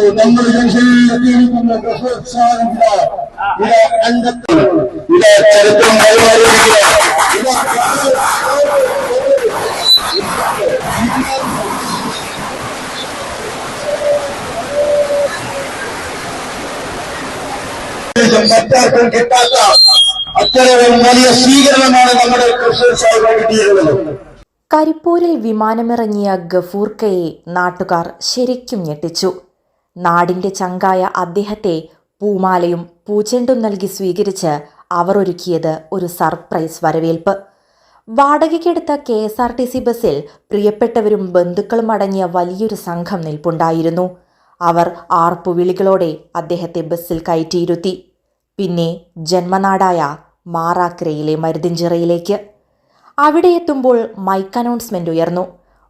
ഇതാ ചരിത്രം കിട്ടാത്ത അത്തരം വലിയ സ്വീകരണമാണ് നമ്മുടെ സാഹിബ് കിട്ടിയിരുന്നത് കരിപ്പൂരിൽ വിമാനമിറങ്ങിയ ഗഫൂർക്കയെ നാട്ടുകാർ ശരിക്കും ഞെട്ടിച്ചു. നാടിന്റെ ചങ്കായ അദ്ദേഹത്തെ പൂമാലയും പൂച്ചെണ്ടും നൽകി സ്വീകരിച്ച് അവർ ഒരുക്കിയത് ഒരു സർപ്രൈസ് വരവേൽപ്പ്. വാടകയ്ക്കെടുത്ത K S R T C ബസ്സിൽ പ്രിയപ്പെട്ടവരും ബന്ധുക്കളും അടങ്ങിയ വലിയൊരു സംഘം നിൽപ്പുണ്ടായിരുന്നു. അവർ ആർപ്പുവിളികളോടെ അദ്ദേഹത്തെ ബസ്സിൽ കയറ്റിയിരുത്തി. പിന്നെ ജന്മനാടായ മാറാക്കരയിലെ മരുതിഞ്ചിറയിലേക്ക്. അവിടെ എത്തുമ്പോൾ മൈക്ക് അനൗൺസ്മെന്റ് ഉയർന്നു.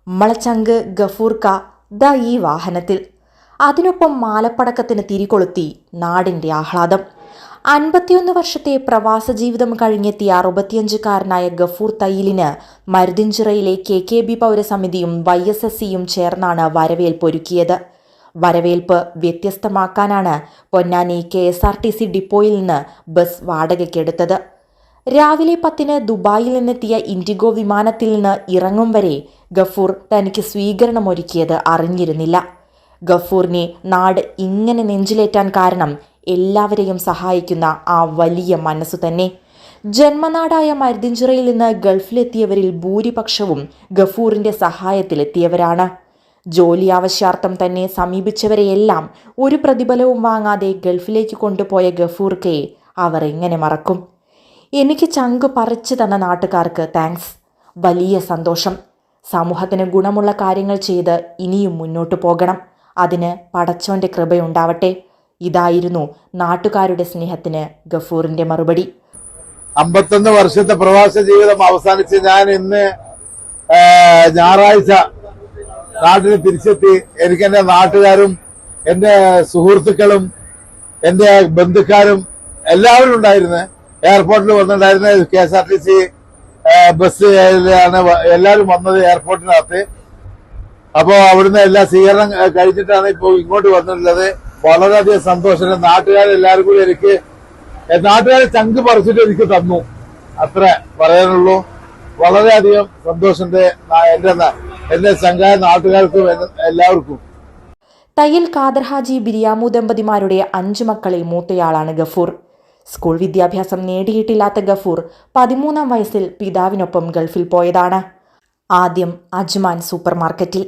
മളച്ചങ്ക് ഗഫൂർക്ക ദ ഈ വാഹനത്തിൽ. അതിനൊപ്പം മാലപ്പടക്കത്തിന് തിരികൊളുത്തി നാടിന്റെ ആഹ്ലാദം. അൻപത്തിയൊന്ന് വർഷത്തെ പ്രവാസ ജീവിതം കഴിഞ്ഞെത്തിയ അറുപത്തിയഞ്ചുകാരനായ ഗഫൂർ തയ്യിലിന് മരുതിഞ്ചിറയിലെ കെ കെ ബി പൗരസമിതിയും വൈ എസ് എസ് സിയും ചേർന്നാണ് വരവേൽപ്പ് ഒരുക്കിയത്. വരവേൽപ്പ് വ്യത്യസ്തമാക്കാനാണ് Ponnani K S R T C ഡിപ്പോയിൽ നിന്ന് ബസ് വാടകയ്ക്കെടുത്തത്. രാവിലെ പത്തിന് ദുബായിൽ നിന്നെത്തിയ ഇൻഡിഗോ വിമാനത്തിൽ നിന്ന് ഇറങ്ങും വരെ ഗഫൂർ തനിക്ക് സ്വീകരണമൊരുക്കിയത് അറിഞ്ഞിരുന്നില്ല. ഗഫൂറിനെ നാട് ഇങ്ങനെ നെഞ്ചിലേറ്റാൻ കാരണം എല്ലാവരെയും സഹായിക്കുന്ന ആ വലിയ മനസ്സ് തന്നെ. ജന്മനാടായ മരുതിഞ്ചിറയിൽ നിന്ന് ഗൾഫിലെത്തിയവരിൽ ഭൂരിപക്ഷവും ഗഫൂറിന്റെ സഹായത്തിലെത്തിയവരാണ്. ജോലി ആവശ്യാർത്ഥം തന്നെ സമീപിച്ചവരെയെല്ലാം ഒരു പ്രതിഫലവും വാങ്ങാതെ ഗൾഫിലേക്ക് കൊണ്ടുപോയ ഗഫൂർക്കയെ അവർ എങ്ങനെ മറക്കും? എനിക്ക് ചങ്ക് പറിച്ചു തന്ന നാട്ടുകാർക്ക് താങ്ക്സ്. വലിയ സന്തോഷം. സമൂഹത്തിന് ഗുണമുള്ള കാര്യങ്ങൾ ചെയ്ത് ഇനിയും മുന്നോട്ടു പോകണം. അതിന് പടച്ചോന്റെ കൃപയുണ്ടാവട്ടെ. ഇതായിരുന്നു നാട്ടുകാരുടെ സ്നേഹത്തിന് ഗഫൂറിന്റെ മറുപടി. അമ്പത്തൊന്ന് വർഷത്തെ പ്രവാസ ജീവിതം അവസാനിച്ച് ഞാൻ ഇന്ന് ഞായറാഴ്ച നാട്ടിൽ തിരിച്ചെത്തി. എനിക്ക് എന്റെ നാട്ടുകാരും എന്റെ സുഹൃത്തുക്കളും എന്റെ ബന്ധുക്കാരും എല്ലാവരും ഉണ്ടായിരുന്നു. എയർപോർട്ടിൽ വന്നിട്ടുണ്ടായിരുന്ന K S R T C ബസ്സിലാണ് എല്ലാവരും വന്നത് എയർപോർട്ടിനകത്ത്. അപ്പോ അവിടുന്ന് എല്ലാ സ്വീകരണം കഴിഞ്ഞിട്ടാണ് ഇപ്പോ ഇങ്ങോട്ട് വന്നിട്ടുള്ളത്. വളരെയധികം സന്തോഷം. നാട്ടുകാരെല്ലാവരും കൂടി എനിക്ക് നാട്ടുകാരെ ചങ്ക് പറിച്ചിട്ട് എനിക്ക് തന്നു. അത്ര പറയാനുള്ളൂ. വളരെയധികം സന്തോഷന്റെ എന്റെ എന്റെ ചങ്കായ നാട്ടുകാർക്കും എല്ലാവർക്കും. തയ്യൽ ഖാദർ ഹാജി ബിരിയാമു ദമ്പതിമാരുടെ അഞ്ചു മക്കളിൽ മൂത്തയാളാണ് ഗഫൂർ. സ്കൂൾ വിദ്യാഭ്യാസം നേടിയിട്ടില്ലാത്ത ഗഫൂർ പതിമൂന്നാം വയസ്സിൽ പിതാവിനൊപ്പം ഗൾഫിൽ പോയതാണ്. ആദ്യം അജ്മാൻ സൂപ്പർ മാർക്കറ്റിൽ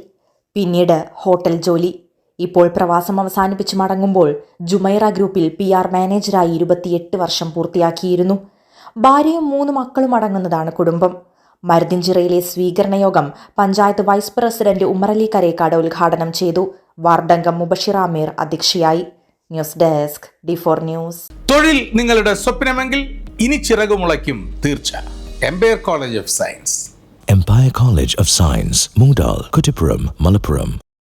പിന്നീട് ഹോട്ടൽ ജോലി. ഇപ്പോൾ പ്രവാസം അവസാനിപ്പിച്ച് മടങ്ങുമ്പോൾ ജുമൈറ ഗ്രൂപ്പിൽ പി ആർ മാനേജറായി ഇരുപത്തിയെട്ട് വർഷം പൂർത്തിയാക്കിയിരുന്നു. ഭാര്യയും മൂന്ന് മക്കളും അടങ്ങുന്നതാണ് കുടുംബം. മരുതിഞ്ചിറയിലെ സ്വീകരണയോഗം പഞ്ചായത്ത് വൈസ് പ്രസിഡന്റ് ഉമ്മറലി കരേക്കാട് ഉദ്ഘാടനം ചെയ്തു. വാർഡംഗം മുബഷിർ ആമീർ അധ്യക്ഷയായി. News desk D four news. തൊഴിൽ നിങ്ങളുടെ സ്വപ്നമെങ്കിൽ ഇനി ചിറകുമുളയ്ക്കും തീർച്ച. Empire College of Science. Empire College of Science, Moondal, Kuttipuram, Malappuram.